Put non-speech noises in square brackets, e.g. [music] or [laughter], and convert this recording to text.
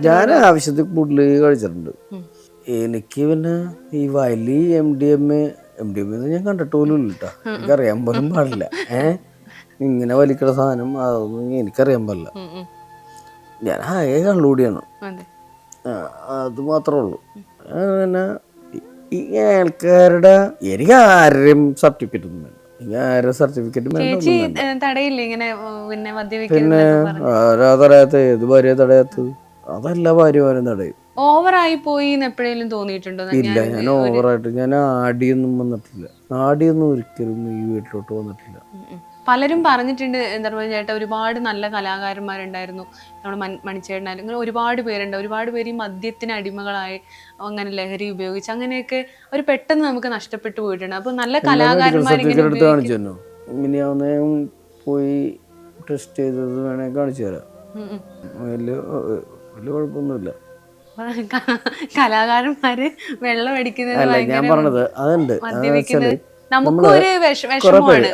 ഞാൻ ആവശ്യത്തിൽ കൂടുതൽ കഴിച്ചിട്ടുണ്ട്. എനിക്ക് പിന്നെ ഈ വലി M D M M D M ഞാൻ കണ്ടിട്ട് പോലും എനിക്കറിയാൻ പോലും പാടില്ല. ഏഹ് ഇങ്ങനെ വലിക്കണ സാധനം അതൊന്നും എനിക്കറിയാൻ പാടില്ല. ഞാൻ ആകെ കള്ളുകൂടിയാണ്. അതെ. മാത്രമേ ഉള്ളൂ. പിന്നെ ഈ- ആൾക്കാരുടെ എനിക്ക് ആരുടെയും സർട്ടിഫിക്കറ്റ് ഒന്നും വേണ്ട. എനിക്ക് ആരുടെ സർട്ടിഫിക്കറ്റും വേണ്ട പിന്നെ തടയാത്ത ഏത് ഭാര്യ തടയാത്തത്? അതെല്ലാ ഭാര്യമാരും തടയും ഓവറായി പോയി എന്ന് എപ്പോഴേലും തോന്നിയിട്ടുണ്ടോ? ഇല്ല ഞാൻ ഓവറായിട്ട് ഞാൻ ആടിയൊന്നും വന്നിട്ടില്ല. ആടിയൊന്നും ഒരിക്കലും ഈ വീട്ടിലോട്ട് വന്നിട്ടില്ല. പലരും പറഞ്ഞിട്ടുണ്ട് എന്താ പറയുക ചേട്ടാ ഒരുപാട് നല്ല കലാകാരന്മാരുണ്ടായിരുന്നു. നമ്മുടെ മൺ മണിച്ചേട്ടനായാലും ഇങ്ങനെ ഒരുപാട് പേരുണ്ട്. ഒരുപാട് പേര് ഈ മദ്യത്തിന് അടിമകളായി അങ്ങനെ ലഹരി ഉപയോഗിച്ച് അങ്ങനെയൊക്കെ ഒരു പെട്ടെന്ന് നമുക്ക് നഷ്ടപ്പെട്ടു പോയിട്ടുണ്ട്. അപ്പൊ നല്ല മിനിയാവുന്നേം പോയി ടെസ്റ്റ് ചെയ്തത് വേണേ കാണിച്ചു തരാം. വലിയ കുഴപ്പമൊന്നുമില്ല. [laughs] കലാകാരന്മാര് വെള്ളം അടിക്കുന്നത് ഞാൻ പറഞ്ഞത് അതുണ്ട്. അതെന്ന് മദ്യപിക്കുന്നത്. വെച്ചാൽ നമുക്കും നമ്മൾ ഒരു വിഷ- കുറെ വിഷമമാണ്.